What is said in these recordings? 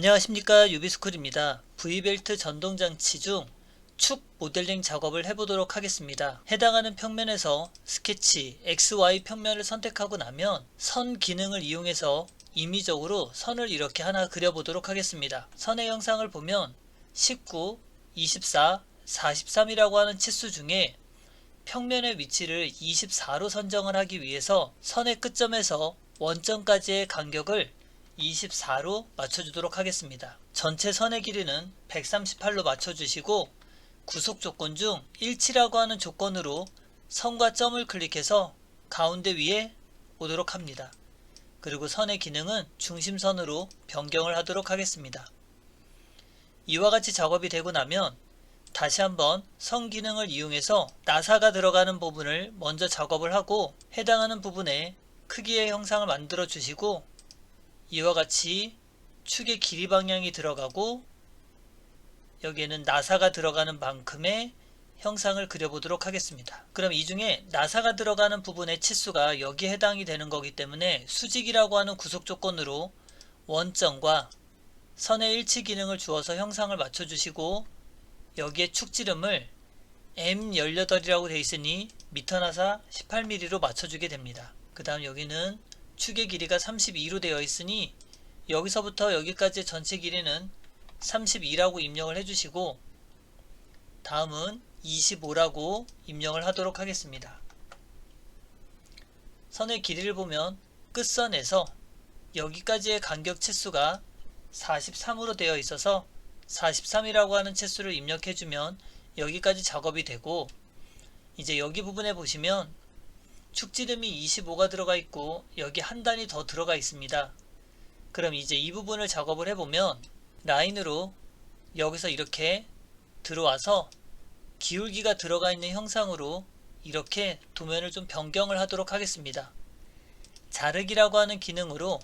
안녕하십니까 유비스쿨입니다. V벨트 전동장치 중 축 모델링 작업을 해보도록 하겠습니다. 해당하는 평면에서 스케치 XY 평면을 선택하고 나면 선 기능을 이용해서 임의적으로 선을 이렇게 하나 그려보도록 하겠습니다. 선의 형상을 보면 19, 24, 43이라고 하는 치수 중에 평면의 위치를 24로 선정을 하기 위해서 선의 끝점에서 원점까지의 간격을 24로 맞춰주도록 하겠습니다. 전체 선의 길이는 138로 맞춰주시고 구속 조건 중 일치라고 하는 조건으로 선과 점을 클릭해서 가운데 위에 오도록 합니다. 그리고 선의 기능은 중심선으로 변경을 하도록 하겠습니다. 이와 같이 작업이 되고 나면 다시 한번 선 기능을 이용해서 나사가 들어가는 부분을 먼저 작업을 하고 해당하는 부분에 크기의 형상을 만들어 주시고 이와 같이 축의 길이 방향이 들어가고 여기에는 나사가 들어가는 만큼의 형상을 그려보도록 하겠습니다. 그럼 이 중에 나사가 들어가는 부분의 치수가 여기에 해당이 되는 거기 때문에 수직이라고 하는 구속 조건으로 원점과 선의 일치 기능을 주어서 형상을 맞춰주시고 여기에 축지름을 M18이라고 되어 있으니 미터 나사 18mm로 맞춰주게 됩니다. 그 다음 여기는 축의 길이가 32로 되어 있으니 여기서부터 여기까지 전체 길이는 32라고 입력을 해주시고 다음은 25라고 입력을 하도록 하겠습니다. 선의 길이를 보면 끝선에서 여기까지의 간격 치수가 43으로 되어 있어서 43이라고 하는 치수를 입력해주면 여기까지 작업이 되고 이제 여기 부분에 보시면 축지름이 25가 들어가 있고 여기 한 단이 더 들어가 있습니다. 그럼 이제 이 부분을 작업을 해보면 라인으로 여기서 이렇게 들어와서 기울기가 들어가 있는 형상으로 이렇게 도면을 좀 변경을 하도록 하겠습니다. 자르기라고 하는 기능으로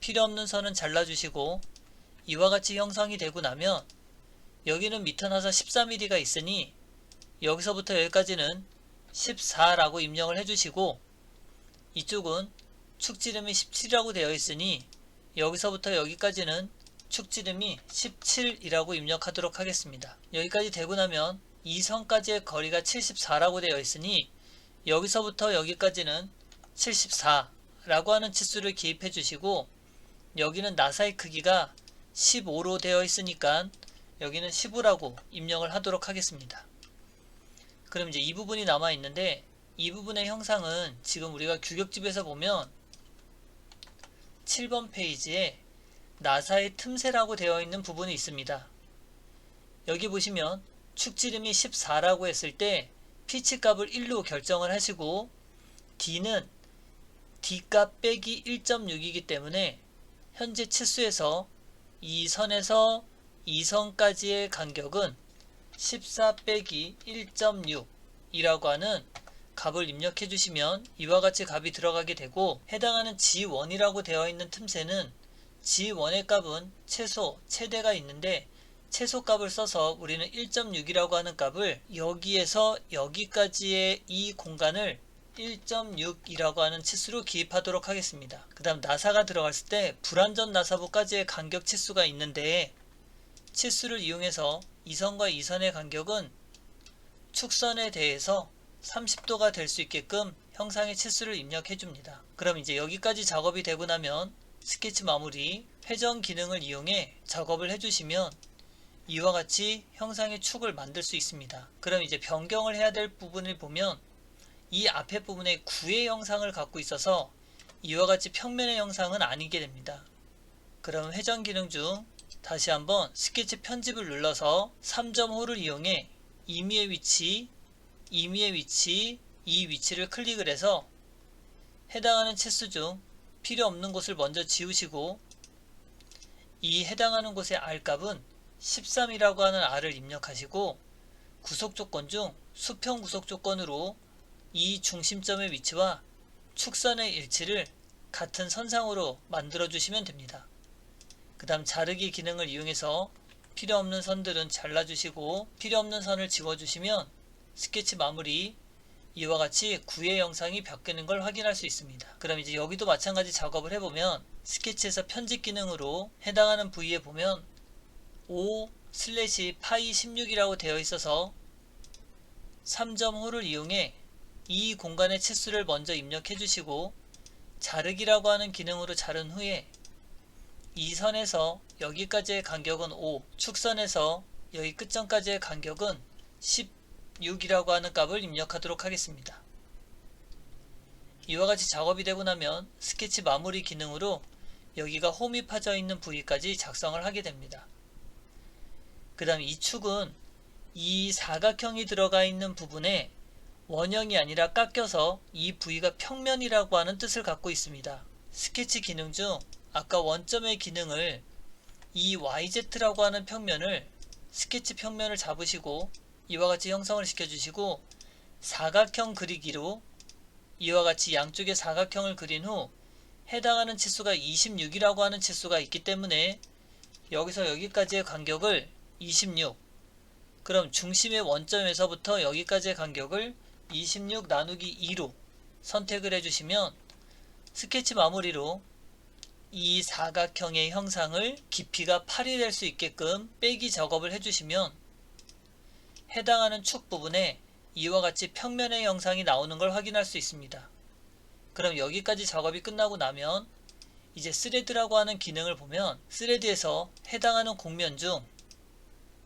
필요 없는 선은 잘라주시고 이와 같이 형성이 되고 나면 여기는 미터 나사 14mm가 있으니 여기서부터 여기까지는 14라고 입력을 해주시고 이쪽은 축지름이 17이라고 되어 있으니 여기서부터 여기까지는 축지름이 17이라고 입력하도록 하겠습니다. 여기까지 되고 나면 이 선까지의 거리가 74라고 되어 있으니 여기서부터 여기까지는 74라고 하는 치수를 기입해 주시고 여기는 나사의 크기가 15로 되어 있으니까 여기는 15라고 입력을 하도록 하겠습니다. 그럼 이제 이 부분이 남아 있는데 이 부분의 형상은 지금 우리가 규격집에서 보면 7번 페이지에 나사의 틈새라고 되어 있는 부분이 있습니다. 여기 보시면 축지름이 14라고 했을 때 피치 값을 1로 결정을 하시고 D는 D값 빼기 1.6이기 때문에 현재 치수에서 이 선에서 이 선까지의 간격은 14 빼기 1.6 이라고 하는 값을 입력해 주시면 이와 같이 값이 들어가게 되고 해당하는 G1이라고 되어 있는 틈새는 G1의 값은 최소, 최대가 있는데 최소 값을 써서 우리는 1.6이라고 하는 값을 여기에서 여기까지의 이 공간을 1.6이라고 하는 치수로 기입하도록 하겠습니다. 그 다음 나사가 들어갔을 때 불완전 나사부까지의 간격 치수가 있는데 치수를 이용해서 이선과 이선의 간격은 축선에 대해서 30도가 될 수 있게끔 형상의 치수를 입력해 줍니다. 그럼 이제 여기까지 작업이 되고 나면 스케치 마무리 회전 기능을 이용해 작업을 해주시면 이와 같이 형상의 축을 만들 수 있습니다. 그럼 이제 변경을 해야 될 부분을 보면 이 앞에 부분에 구의 형상을 갖고 있어서 이와 같이 평면의 형상은 아니게 됩니다. 그럼 회전 기능 중 다시 한번 스케치 편집을 눌러서 3.5를 이용해 임의의 위치, 임의의 위치, 이 위치를 클릭을 해서 해당하는 치수 중 필요 없는 곳을 먼저 지우시고 이 해당하는 곳의 R값은 13이라고 하는 R을 입력하시고 구속 조건 중 수평 구속 조건으로 이 중심점의 위치와 축선의 일치를 같은 선상으로 만들어 주시면 됩니다. 그 다음 자르기 기능을 이용해서 필요 없는 선들은 잘라주시고 필요 없는 선을 지워주시면 스케치 마무리 이와 같이 구의 영상이 바뀌는 걸 확인할 수 있습니다. 그럼 이제 여기도 마찬가지 작업을 해보면 스케치에서 편집 기능으로 해당하는 부위에 보면 5 슬래시 파이 16이라고 되어 있어서 3.5를 이용해 이 공간의 치수를 먼저 입력해 주시고 자르기라고 하는 기능으로 자른 후에 이 선에서 여기까지의 간격은 5, 축선에서 여기 끝점까지의 간격은 16이라고 하는 값을 입력하도록 하겠습니다. 이와 같이 작업이 되고 나면 스케치 마무리 기능으로 여기가 홈이 파져 있는 부위까지 작성을 하게 됩니다. 그 다음 이 축은 이 사각형이 들어가 있는 부분에 원형이 아니라 깎여서 이 부위가 평면이라고 하는 뜻을 갖고 있습니다. 스케치 기능 중 아까 원점의 기능을 이 YZ라고 하는 평면을 스케치 평면을 잡으시고 이와 같이 형성을 시켜주시고 사각형 그리기로 이와 같이 양쪽에 사각형을 그린 후 해당하는 치수가 26이라고 하는 치수가 있기 때문에 여기서 여기까지의 간격을 26 그럼 중심의 원점에서부터 여기까지의 간격을 26 나누기 2로 선택을 해주시면 스케치 마무리로 이 사각형의 형상을 깊이가 8이 될 수 있게끔 빼기 작업을 해주시면 해당하는 축 부분에 이와 같이 평면의 형상이 나오는 걸 확인할 수 있습니다. 그럼 여기까지 작업이 끝나고 나면 이제 스레드라고 하는 기능을 보면 스레드에서 해당하는 공면 중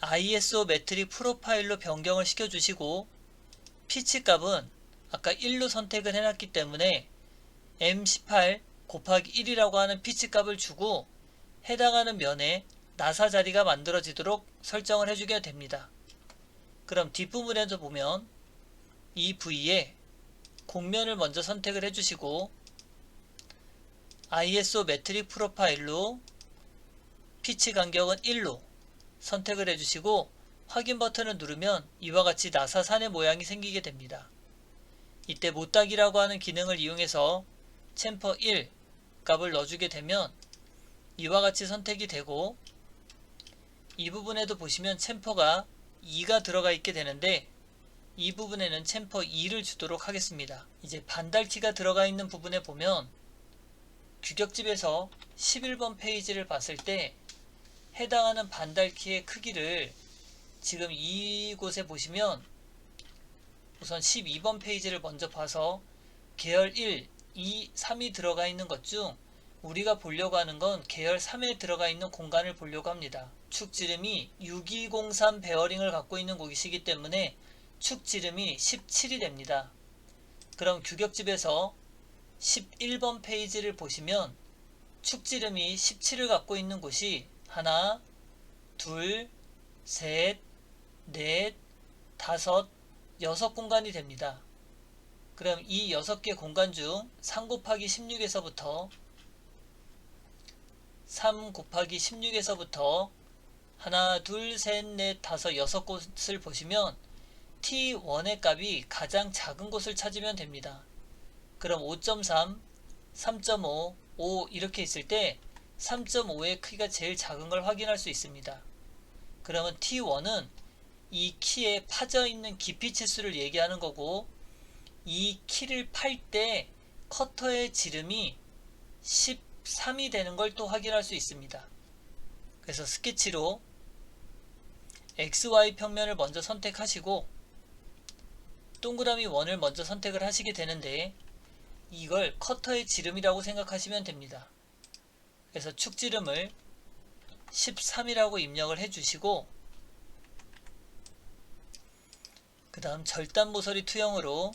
ISO 매트릭 프로파일로 변경을 시켜주시고 피치 값은 아까 1로 선택을 해놨기 때문에 M18 곱하기 1이라고 하는 피치 값을 주고 해당하는 면에 나사 자리가 만들어지도록 설정을 해주게 됩니다. 그럼 뒷부분에도 보면 이 부위에 공면을 먼저 선택을 해주시고 ISO 매트릭 프로파일로 피치 간격은 1로 선택을 해주시고 확인 버튼을 누르면 이와 같이 나사산의 모양이 생기게 됩니다. 이때 못따기라고 하는 기능을 이용해서 챔퍼 1 값을 넣어주게 되면 이와 같이 선택이 되고 이 부분에도 보시면 챔퍼가 2가 들어가 있게 되는데 이 부분에는 챔퍼 2를 주도록 하겠습니다. 이제 반달키가 들어가 있는 부분에 보면 규격집에서 11번 페이지를 봤을 때 해당하는 반달키의 크기를 지금 이곳에 보시면 우선 12번 페이지를 먼저 봐서 계열 1, 2, 3이 들어가 있는 것 중 우리가 보려고 하는 건 계열 3에 들어가 있는 공간을 보려고 합니다. 축 지름이 6203 베어링을 갖고 있는 곳이기 때문에 축 지름이 17이 됩니다. 그럼 규격집에서 11번 페이지를 보시면 축 지름이 17을 갖고 있는 곳이 하나, 둘, 셋, 넷, 다섯, 여섯 공간이 됩니다. 그럼 이 여섯 개 공간 중 3 곱하기 16에서부터 3 곱하기 16에서부터 하나, 둘, 셋, 넷, 다섯, 여섯 곳을 보시면 t1의 값이 가장 작은 곳을 찾으면 됩니다. 그럼 5.3, 3.5, 5 이렇게 있을 때 3.5의 크기가 제일 작은 걸 확인할 수 있습니다. 그러면 t1은 이 키에 파져 있는 깊이 치수를 얘기하는 거고 이 키를 팔 때 커터의 지름이 13이 되는 걸 또 확인할 수 있습니다. 그래서 스케치로 XY 평면을 먼저 선택하시고 동그라미 원을 먼저 선택을 하시게 되는데 이걸 커터의 지름이라고 생각하시면 됩니다. 그래서 축지름을 13이라고 입력을 해주시고 그 다음 절단 모서리 투영으로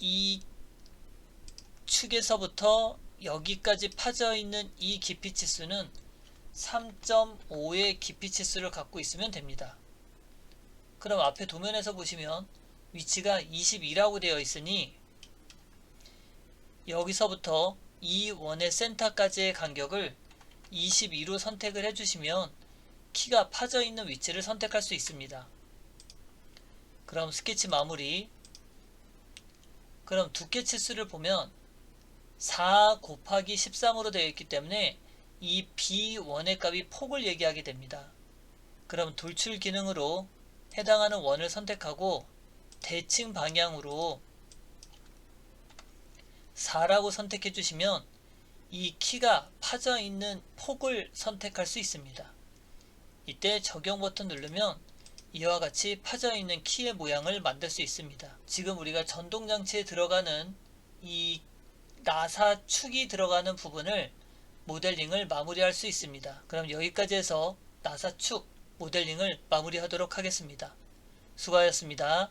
이 축에서부터 여기까지 파져 있는 이 깊이 치수는 3.5의 깊이 치수를 갖고 있으면 됩니다. 그럼 앞에 도면에서 보시면 위치가 22라고 되어 있으니 여기서부터 이 원의 센터까지의 간격을 22로 선택을 해주시면 키가 파져 있는 위치를 선택할 수 있습니다. 그럼 스케치 마무리 그럼 두께 치수를 보면 4 곱하기 13으로 되어 있기 때문에 이 B1의 값이 폭을 얘기하게 됩니다. 그럼 돌출 기능으로 해당하는 원을 선택하고 대칭 방향으로 4라고 선택해 주시면 이 키가 파져 있는 폭을 선택할 수 있습니다. 이때 적용 버튼 누르면 이와 같이 파져 있는 키의 모양을 만들 수 있습니다. 지금 우리가 전동 장치에 들어가는 이 나사 축이 들어가는 부분을 모델링을 마무리할 수 있습니다. 그럼 여기까지 해서 나사 축 모델링을 마무리하도록 하겠습니다. 수고하셨습니다.